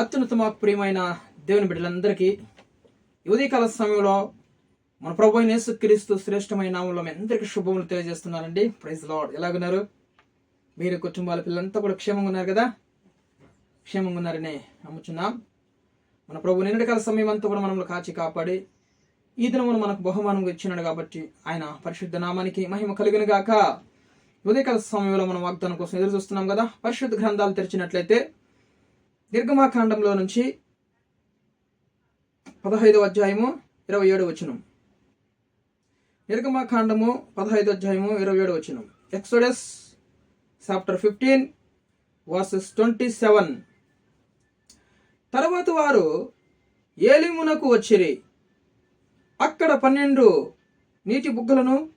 అత్యున్నతమ ప్రియమైన దేవుని బిడ్డలందరికీ ఈ ఉదయకాల సమయంలో మన ప్రభు అయిన యేసుక్రీస్తు శ్రేష్టమైన నామంలో మీ అందరికీ శుభములు తెలియజేస్తున్నానండి. Praise lord ఎలాగున్నారు? మీరు కుటుంబాల పిల్లలంతా కూడా క్షేమంగా ఉన్నారు కదా? క్షేమంగా ఉన్నారని నమ్ముచున్నాం. మన ప్రభు నిన్నటి కాల సమయం అంతా కూడా మనల్ని కాచి కాపాడి ఈ దినమును మనకు బహుమానంగా ఇచ్చినాడు కాబట్టి ఆయన పరిశుద్ధ నామానికి మహిమ కలిగిన గాక. ఉదయకాల సమయంలో మనం వాగ్దానం కోసం ఎదురు చూస్తున్నాం కదా? పరిశుద్ధ గ్రంథాలు తెరిచినట్లయితే నిర్గమాకాండంలో నుంచి పదహైదవ అధ్యాయము ఇరవై ఏడు వచనం. నిర్గమాకాండము పదహైదు అధ్యాయము ఇరవై ఏడు వచనం. Exodus chapter fifteen verses twenty seven. తర్వాత వారు ఏలిమునకు వచ్చిరి. అక్కడ పన్నెండు నీటి బుగ్గలను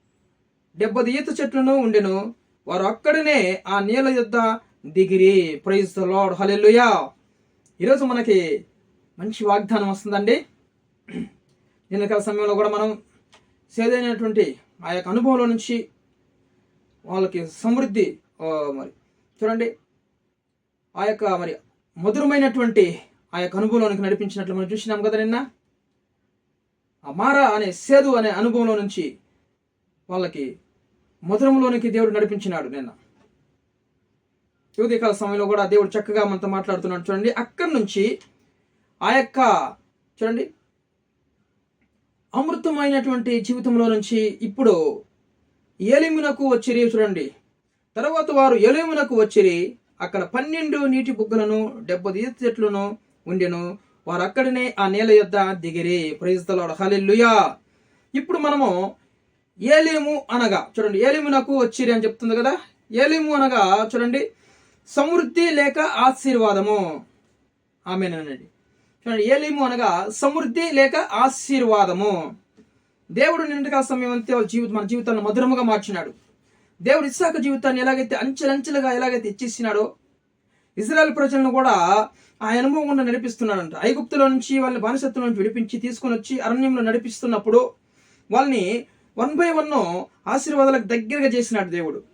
డెబ్బది ఈత చెట్లను ఉండెను. వారు అక్కడనే ఆ నీళ్ళ యుద్ధ దిగిరి. ప్రైజ్ ద లార్డ్ హల్లెలూయా ఈరోజు మనకి మంచి వాగ్దానం వస్తుందండి. ఎన్నికల సమయంలో కూడా మనం సేదైనటువంటి ఆ యొక్క అనుభవంలో నుంచి వాళ్ళకి సమృద్ధి మరి చూడండి. ఆ యొక్క మరి మధురమైనటువంటి ఆ యొక్క అనుభవంలోనికి నడిపించినట్లు మనం చూసినాం కదా నిన్న. ఆ మారా అనే సేదు అనే అనుభవంలో నుంచి వాళ్ళకి మధురంలోనికి దేవుడు నడిపించినాడు నిన్న. యువతీకాల సమయంలో కూడా దేవుడు చక్కగా మనతో మాట్లాడుతున్నాడు. చూడండి అక్కడి నుంచి ఆ యొక్క చూడండి అమృతమైనటువంటి జీవితంలో నుంచి ఇప్పుడు ఏలిమునకు వచ్చిరి చూడండి తర్వాత వారు ఏలిమునకు వచ్చిరి అక్కడ పన్నెండు నీటి బుగ్గలను డెబ్బది ఈత చెట్లను ఉండెను. వారు అక్కడనే ఆ నేల యొద్ద దిగిరి. ప్రైజ్తలాడు హలెల్లుయా ఇప్పుడు మనము ఏలేము అనగా చూడండి ఏలిమునకు వచ్చిరి అని చెప్తుంది కదా. ఏలేము అనగా చూడండి సమృద్ధి లేక ఆశీర్వాదము. ఆమెనండి చూడండి ఏలీము అనగా సమృద్ధి లేక ఆశీర్వాదము. దేవుడు నిండుగా సమయం అంతే వాళ్ళ జీవితం మన జీవితాన్ని మధురముగా మార్చినాడు. దేవుడు ఇస్సాక జీవితాన్ని ఎలాగైతే అంచెలంచెలుగా ఎలాగైతే ఇచ్చేసినాడో ఇజ్రాయెల్ ప్రజలను కూడా ఆ అనుభవం గుండా నడిపిస్తున్నాడంట. ఐగుప్తులో నుంచి వాళ్ళని బానిసత్తుల నుంచి విడిపించి తీసుకొని వచ్చి అరణ్యంలో నడిపిస్తున్నప్పుడు వాళ్ళని వన్ బై వన్ ఆశీర్వాదాలకు దగ్గరగా చేసినాడు దేవుడు.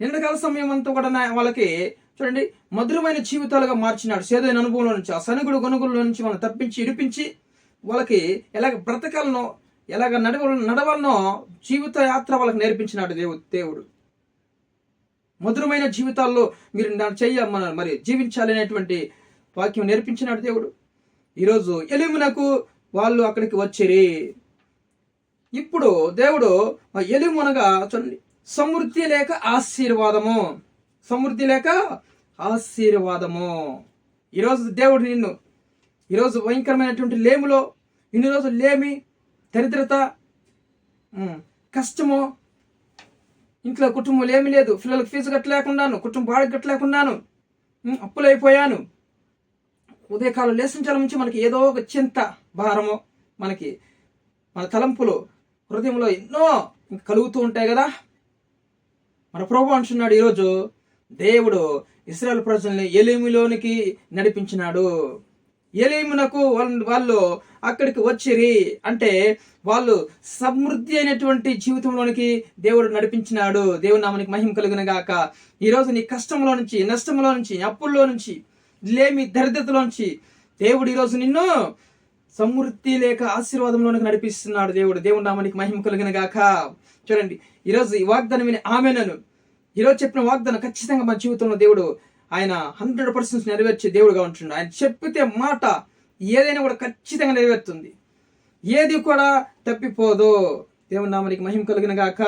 నిన్నకాల సమయం అంతా కూడా వాళ్ళకి చూడండి మధురమైన జీవితాలుగా మార్చినాడు. సేదైన అనుభవంలో నుంచి ఆ సనుగుడు గొనుగుల నుంచి వాళ్ళని తప్పించి ఇడిపించి వాళ్ళకి ఎలాగ బ్రతకాలనో ఎలాగ నడవ నడవాలనో జీవిత యాత్ర వాళ్ళకి నేర్పించినాడు దేవుడు దేవుడు. మధురమైన జీవితాల్లో మీరు చెయ్య మన మరి జీవించాలి అనేటువంటి వాక్యం నేర్పించినాడు దేవుడు. ఈరోజు ఎలిమునకు వాళ్ళు అక్కడికి వచ్చిరి. ఇప్పుడు దేవుడు ఆ ఎలిమునగా చూడండి సమృద్ధి లేక ఆశీర్వాదము. సమృద్ధి లేక ఆశీర్వాదము. ఈరోజు దేవుడు నిన్ను ఈరోజు భయంకరమైనటువంటి లేములో ఇన్ని రోజులు లేమి దరిద్రత కష్టము ఇంట్లో కుటుంబంలో ఏమీ లేదు పిల్లలకు ఫీజు కట్టలేకున్నాను కుటుంబం బాడీ కట్టలేకున్నాను అప్పులైపోయాను. ఉదయకాలం లేసించాల నుంచి మనకి ఏదో ఒక చింత భారము మనకి మన తలంపులు హృదయంలో ఎన్నో కలుగుతూ ఉంటాయి కదా. మన ప్రభు అంటున్నాడు ఈరోజు దేవుడు ఇస్రాయల్ ప్రజల్ని ఎలీములోనికి నడిపించినాడు. ఏలేమునకు వాళ్ళు వాళ్ళు అక్కడికి వచ్చిరి అంటే వాళ్ళు సమృద్ధి అయినటువంటి జీవితంలోనికి దేవుడు నడిపించినాడు. దేవుడు నామనికి మహిమ కలిగిన గాక ఈరోజు నీ కష్టంలో నుంచి నష్టంలో నుంచి అప్పుల్లో నుంచి లేమి దరిద్రతలో నుంచి దేవుడు ఈరోజు నిన్ను సమృద్ధి లేక ఆశీర్వాదంలోనికి నడిపిస్తున్నాడు దేవుడు. దేవుడు నామానికి మహిమ కలిగిన గాక. చూడండి ఈరోజు ఈ వాగ్దానం విని ఆమెనను. ఈరోజు చెప్పిన వాగ్దానం ఖచ్చితంగా మన జీవితంలో దేవుడు ఆయన హండ్రెడ్ పర్సెంట్ నెరవేర్చే దేవుడుగా ఉంటున్నాడు. ఆయన చెప్పితే మాట ఏదైనా కూడా ఖచ్చితంగా నెరవేరుతుంది. ఏది కూడా తప్పిపోదు. దేవుడు నామానికి మహిమ కలిగిన గాక.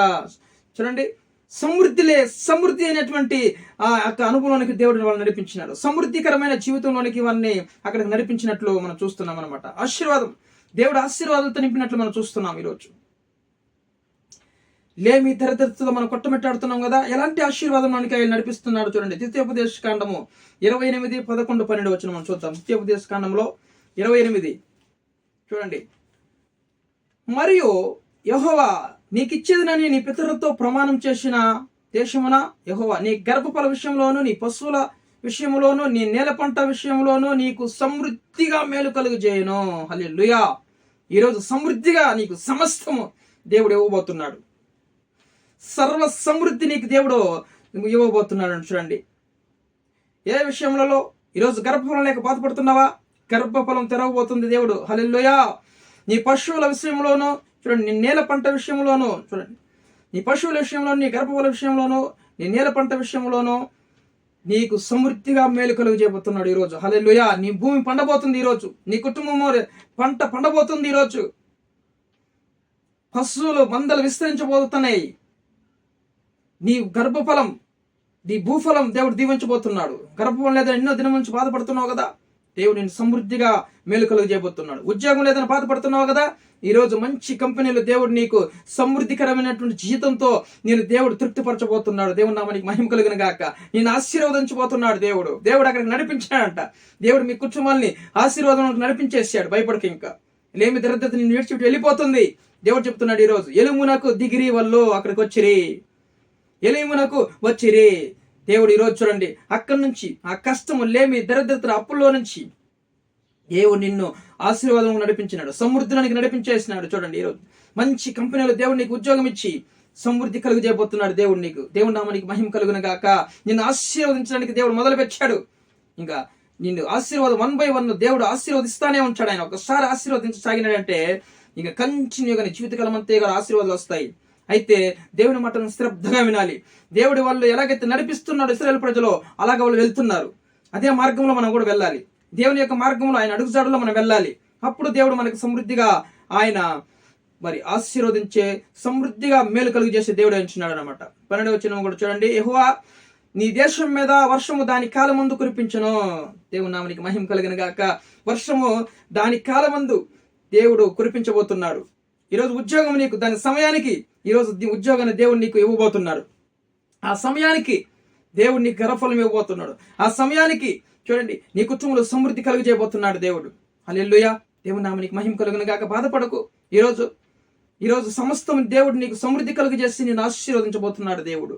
చూడండి సమృద్ధిలే సమృద్ధి అయినటువంటి ఆ యొక్క అనుభవంలోనికి దేవుడు వాళ్ళు నడిపించినాడు. సమృద్ధికరమైన జీవితంలోనికి వారిని అక్కడికి నడిపించినట్లు మనం చూస్తున్నాం అనమాట ఆశీర్వాదం. దేవుడు ఆశీర్వాదాలతో నింపినట్లు మనం చూస్తున్నాం ఈరోజు. లేమి దరిద్రతతో మనం కొట్టమెట్టాడుతున్నాం కదా ఎలాంటి ఆశీర్వాదం మనకి ఆయన నడిపిస్తున్నాడు చూడండి. ద్వితీయోపదేశ కాండము ఇరవై ఎనిమిది పదకొండు పన్నెండు వచ్చిన మనం చూద్దాం. ద్వితీయోపదేశ కాండంలో ఇరవై ఎనిమిది. చూడండి. మరియు యహోవా నీకిచ్చేదనని నీ పితరులతో ప్రమాణం చేసిన దేశమున యహోవా. నీ గర్భఫల విషయంలోను నీ పశువుల విషయంలోను నీ నేల పంట విషయంలోను నీకు సమృద్ధిగా మేలు కలుగు చేయను హల్లెలూయా. ఈరోజు సమృద్ధిగా నీకు సమస్తము దేవుడు ఇవ్వబోతున్నాడు. సర్వ సమృద్ధి నీకు దేవుడు ఇవ్వబోతున్నాడు. చూడండి. ఏ విషయంలో? ఈరోజు గర్భఫలం లేక బాధపడుతున్నావా? గర్భఫలం తెరవబోతుంది దేవుడు. హల్లెలూయా. నీ పశువుల విషయంలోనూ చూడండి నీ నేల పంట విషయంలోనూ చూడండి నీ పశువుల విషయంలో నీ గర్భఫల విషయంలోనూ నీ నేల పంట విషయంలోనూ నీకు సమృద్ధిగా మేలు కలుగు చేయబోతున్నాడు ఈరోజు. హల్లెలూయా. నీ భూమి పండబోతుంది ఈరోజు. నీ కుటుంబం పంట పండబోతుంది ఈరోజు. పశువులు మందలు విస్తరించబోతున్నాయి. నీ గర్భఫలం నీ భూఫలం దేవుడు దీవించబోతున్నాడు. గర్భఫలం లేదని ఎన్నో దినం నుంచి బాధపడుతున్నావు కదా? దేవుడు నేను సమృద్ధిగా మేలు కలుగు చేయబోతున్నాడు ఉద్యోగం లేదని బాధపడుతున్నావు కదా? ఈ రోజు మంచి కంపెనీలో దేవుడు నీకు సమృద్ధికరమైనటువంటి జీతంతో నేను దేవుడు తృప్తిపరచబోతున్నాడు. దేవుడు నామానికి మహిమ కలిగిన గాక. నేను ఆశీర్వదించబోతున్నాడు దేవుడు. దేవుడు అక్కడికి నడిపించాడంట. దేవుడు మీ కుటుంబాన్ని ఆశీర్వాదం నడిపించేసాడు భయపడక ఇంకా. లేమి దరిద్రత నేను విడిచిపెట్టి వెళ్ళిపోతుంది. దేవుడు చెప్తున్నాడు ఈరోజు ఎలుమునకు దిగిరి వల్ల అక్కడికి వచ్చిరి. ఎలుమునకు వచ్చిరి. దేవుడు ఈరోజు చూడండి అక్కడి నుంచి ఆ కష్టము లేమి దరిద్రత అప్పుల్లో నుంచి దేవుడు నిన్ను ఆశీర్వాదం నడిపించినాడు సమృద్ధిలోనికి నడిపించేసినాడు. చూడండి ఈరోజు మంచి కంపెనీలో దేవుడు నీకు ఉద్యోగం ఇచ్చి సమృద్ధి కలుగు చేయబోతున్నాడు దేవుడు నీకు. దేవుడు నామానికి మహిమ కలుగున గాక. నిన్ను ఆశీర్వదించడానికి దేవుడు మొదలు పెట్టాడు ఇంకా నిన్ను ఆశీర్వాదం వన్ బై వన్ దేవుడు ఆశీర్వదిస్తానే ఉంటాడు. ఆయన ఒకసారి ఆశీర్వదించసాగినాడంటే ఇంకా కంటిన్యూగా జీవితకాలం అంతే కూడా ఆశీర్వాదాలు వస్తాయి. అయితే దేవుని మాటను శ్రద్ధగా వినాలి. దేవుడి వాళ్ళు ఎలాగైతే నడిపిస్తున్నాడు ఇస్రాయల్ ప్రజలు అలాగ వాళ్ళు వెళ్తున్నారు. అదే మార్గంలో మనం కూడా వెళ్ళాలి. దేవుని యొక్క మార్గంలో ఆయన అడుగుజాడులో మనం వెళ్ళాలి. అప్పుడు దేవుడు మనకు సమృద్ధిగా ఆయన మరి ఆశీర్వదించే సమృద్ధిగా మేలు కలుగు చేసే దేవుడు ఎంచున్నాడు అనమాట పన్నెండు వచ్చిన కూడా చూడండి. ఎహువా నీ దేశం మీద వర్షము దాని కాలమందు కురిపించను. దేవుని నామనికి మహిమ కలిగిన గాక. వర్షము దాని కాలమందు దేవుడు కురిపించబోతున్నాడు. ఈరోజు ఉద్యోగం నీకు దాని సమయానికి ఈరోజు ఉద్యోగాన్ని దేవుడు నీకు ఇవ్వబోతున్నాడు. ఆ సమయానికి దేవుడు నీకు గర్వఫలం ఇవ్వబోతున్నాడు. ఆ సమయానికి చూడండి నీ కుటుంబంలో సమృద్ధి కలుగజేయబోతున్నాడు దేవుడు. అల్లెల్లుయా దేవుడు నామనికి మహిమ కలుగును గాక బాధపడకు. ఈరోజు ఈరోజు సమస్తం దేవుడు నీకు సమృద్ధి కలుగజేసి నేను ఆశీర్వదించబోతున్నాడు దేవుడు.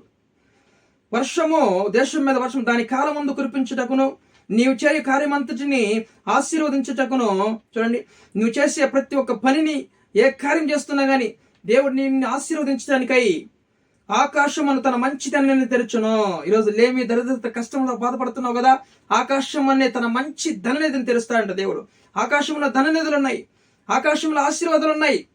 వర్షము దేశం మీద వర్షం దాని కాలం ముందు కురిపించుటకును నీవు చేయు కార్యమంతటిని ఆశీర్వదించుటకును చూడండి నువ్వు చేసే ప్రతి ఒక్క పనిని ఏ కార్యం చేస్తున్నా కానీ దేవుడు నిన్ను ఆశీర్వదించడానికై ఆకాశమును తన మంచితనాన్ని తెరచును. ఈరోజు లేమి దరిద్రత కష్టంలో బాధపడుతున్నావు కదా? ఆకాశం అనే తన మంచి ధననిధిని తెరుస్తాడంట దేవుడు. ఆకాశంలో ధననిధులు ఉన్నాయి. ఆకాశంలో ఆశీర్వాదాలు ఉన్నాయి.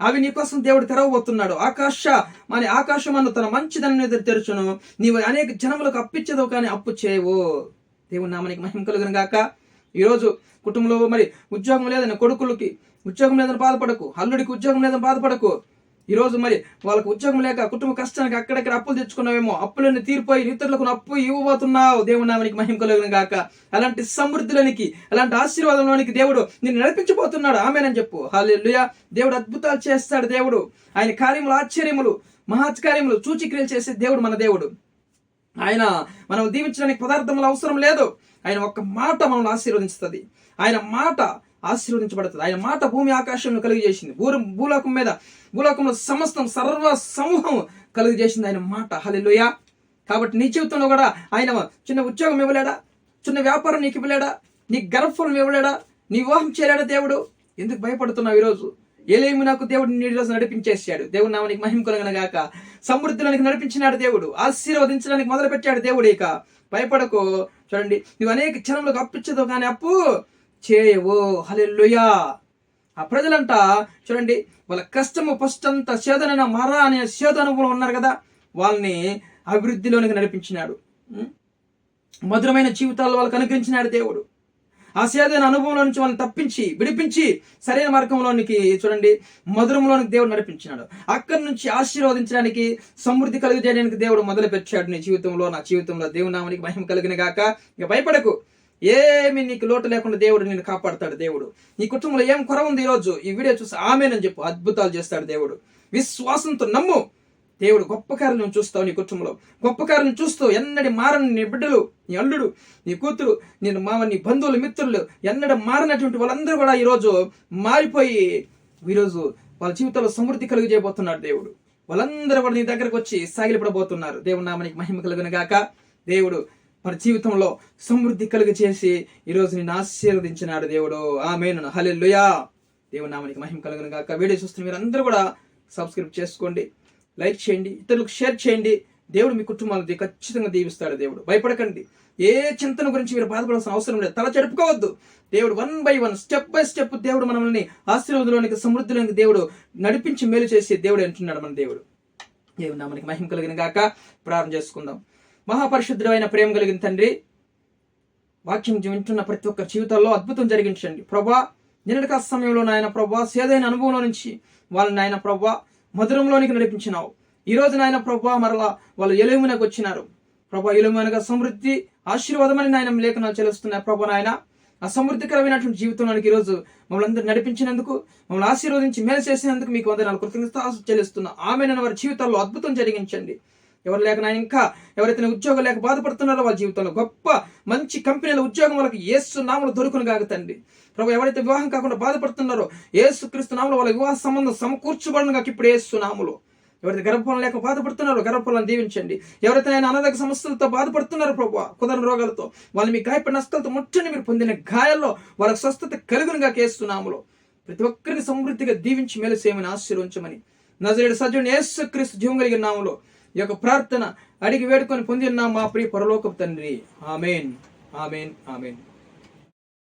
అవి నీకోసం దేవుడు తెరవబోతున్నాడు. ఆకాశ మన ఆకాశం తన మంచి ధననిధి తెరచును. నీవు అనేక జనములకు అప్పిచ్చదు కానీ అప్పు చేయవు. దేవుడు నామనికి మహిమ కలుగును గాక. ఈరోజు కుటుంబంలో మరి ఉద్యోగం లేదని కొడుకులకి ఉద్యోగం లేదని బాధపడకు. అల్లుడికి ఉద్యోగం లేదని బాధపడకు. ఈరోజు మరి వాళ్ళకు ఉద్యోగం లేక కుటుంబ కష్టానికి అక్కడక్కడ అప్పులు తెచ్చుకున్నావేమో అప్పులన్నీ తీరిపోయి ఇతరులకు అప్పు ఇవ్వబోతున్నావు. దేవుడు నామనికి మహిమ కలుగును గాక. అలాంటి సమృద్ధులనికి అలాంటి ఆశీర్వాదంలోనికి దేవుడు నిన్ను నడిపించబోతున్నాడు. ఆమెనని చెప్పు. హాలెలుయా దేవుడు అద్భుతాలు చేస్తాడు దేవుడు. ఆయన కార్యములు ఆశ్చర్యములు మహాత్కార్యములు సూచిక్రియలు చేసే దేవుడు మన దేవుడు. ఆయన మనం దీవించడానికి పదార్థములు అవసరం లేదు. ఆయన ఒక్క మాట మనల్ని ఆశీర్వదించుతుంది. ఆయన మాట ఆశీర్వదించబడుతుంది. ఆయన మాట భూమి ఆకాశంలో కలిగజేసింది. భూ భూలోకం మీద భూలోకంలో సమస్తం సర్వ సమూహం కలుగజేసింది ఆయన మాట హలిలోయ కాబట్టి నీ జీవితంలో కూడా ఆయన చిన్న ఉద్యోగం ఇవ్వలేడా? చిన్న వ్యాపారం నీకు ఇవ్వలేడా? నీ గర్భఫలం ఇవ్వలేడా? నీ వివాహం చేయలేడా దేవుడు? ఎందుకు భయపడుతున్నావు ఈరోజు? ఏలేమి నాకు దేవుడు నీ రోజు నడిపించేసాడు దేవుడు నామనికి మహిమ కొలగన గాక సమృద్ధిలోనికి నడిపించినాడు దేవుడు. ఆశీర్వదించడానికి మొదలు పెట్టాడు దేవుడు ఇక. భయపడకు. చూడండి నువ్వు అనేక క్షణంలోకి అప్పించదు కానీ అప్పు చేయవు? హలెల్లుయా. ఆ ప్రజలంట చూడండి వాళ్ళ కష్టము ఫస్ట్ అంతా సేదనైన మర అనే సేద అనుభవం ఉన్నారు కదా వాళ్ళని అభివృద్ధిలోనికి నడిపించినాడు. మధురమైన జీవితాలు వాళ్ళకి అనుగ్రహించినాడు దేవుడు. ఆ సేదైన అనుభవంలో నుంచి వాళ్ళని తప్పించి విడిపించి సరైన మార్గంలోనికి చూడండి మధురంలోనికి దేవుడు నడిపించినాడు. అక్కడి నుంచి ఆశీర్వదించడానికి సమృద్ధి కలిగజేయడానికి దేవుడు మొదలుపెట్టాడు నీ జీవితంలో నా జీవితంలో. దేవునామానికి భయం మహిమ కలిగిన గాక ఇక భయపడకు. ఏమి నీకు లోటు లేకుండా దేవుడు నిన్ను కాపాడుతాడు దేవుడు? నీ కుటుంబంలో ఏం కొర ఉంది ఈరోజు? ఈ వీడియో చూసి ఆమెనని చెప్పు అద్భుతాలు చేస్తాడు దేవుడు. విశ్వాసంతో నమ్ము. దేవుడు గొప్ప కార్యం చూస్తావు నీ కుటుంబంలో. గొప్ప కార్యం చూస్తూ ఎన్నడి మారని నీ బిడ్డలు నీ అల్లుడు నీ కూతురు నేను మామ నీ బంధువులు మిత్రులు ఎన్నడ మారినటువంటి వాళ్ళందరూ కూడా ఈరోజు మారిపోయి ఈరోజు వాళ్ళ జీవితంలో సమృద్ధి కలుగు చేయబోతున్నాడు దేవుడు. వాళ్ళందరూ కూడా నీ దగ్గరకు వచ్చి సాగిలపడబోతున్నారు. దేవుడు నామనికి మహిమ కలుగును గాక. దేవుడు మన జీవితంలో సమృద్ధి కలుగు చేసి ఈరోజు నేను ఆశీర్వదించినాడు దేవుడు. ఆమెను. లుయా దేవుని నామానికి మహిమ కలుగును కాక వీడియో చూస్తున్న మీరు అందరూ కూడా సబ్స్క్రైబ్ చేసుకోండి లైక్ చేయండి ఇతరులకు షేర్ చేయండి. దేవుడు మీ కుటుంబాలను ఖచ్చితంగా దీవిస్తాడు దేవుడు. భయపడకండి. ఏ చింతన గురించి మీరు బాధపడాల్సిన అవసరం లేదు. తల చెడుపుకోవద్దు దేవుడు one by one step by step దేవుడు మనల్ని ఆశీర్వాదంలోనికి సమృద్ధిలోనికి దేవుడు నడిపించి మేలు చేసి దేవుడు అంటున్నాడు మన దేవుడు. దేవుడు నామనికి మహిమ కలిగిన గాక. ప్రారంభం చేసుకుందాం. మహాపరిశుద్ధుడైన ప్రేమ కలిగిన తండ్రి వాక్యం వింటున్న ప్రతి ఒక్క జీవితాల్లో అద్భుతం జరిగించండి. ప్రభా నిన్నటిక సమయంలో నాయన ప్రభా సేదైన అనుభవంలో నుంచి వాళ్ళని నాయన ప్రభా మధురంలోనికి నడిపించినావు. ఈ రోజు నాయన ప్రభా మరలా వాళ్ళు ఎలుమునకు వచ్చినారు. ప్రభా ఎలుమునగా సమృద్ధి ఆశీర్వాదమని నాయన లేఖనాలు చెల్లిస్తున్నాయి. ప్రభా నాయన ఆ సమృద్ధికరమైనటువంటి జీవితంలోనికి ఈరోజు మమ్మల్ని అందరూ నడిపించినందుకు మమ్మల్ని ఆశీర్వదించి మేలు చేసినందుకు మీకు వందనాలు కృతజ్ఞత చెల్లిస్తున్నా. ఆమె వారి జీవితాల్లో అద్భుతం జరిగించండి. ఎవరు లేక ఇంకా? ఎవరైతే ఉద్యోగం లేక బాధపడుతున్నారో వాళ్ళ జీవితంలో గొప్ప మంచి కంపెనీల ఉద్యోగం వాళ్ళకి ఏసు నామలు దొరుకును కాగతండి ప్రభు ఎవరైతే వివాహం కాకుండా బాధపడుతున్నారో ఏసు క్రీస్తు నామలు వాళ్ళ వివాహ సంబంధం సమకూర్చబడిన కాక ఇప్పుడు ఏసు నాములు ఎవరైతే గర్భఫలం లేక బాధపడుతున్నారో గర్భఫలం దీవించండి. ఎవరైతే ఆయన అనారోగ్య సమస్యలతో బాధపడుతున్నారో ప్రభు కుదరని రోగాలతో వాళ్ళు మీ గాయపడిన నష్టాలతో ముట్టని మీరు పొందిన గాయాల్లో వాళ్ళకి స్వస్థత కలుగునుగా కేస్తున్నాములో ప్రతి ఒక్కరిని సమృద్ధిగా దీవించి మేలు చేయమని ఆశీర్వించమని నజరేడు సజ్జుని యేసు క్రీస్తు జీవం కలిగిన నామలో ఈ యొక్క ప్రార్థన అడిగి వేడుకొని పొందిన మా ప్రియ పరలోకపు తండ్రి. ఆమెన్. ఆమెన్. ఆమెన్.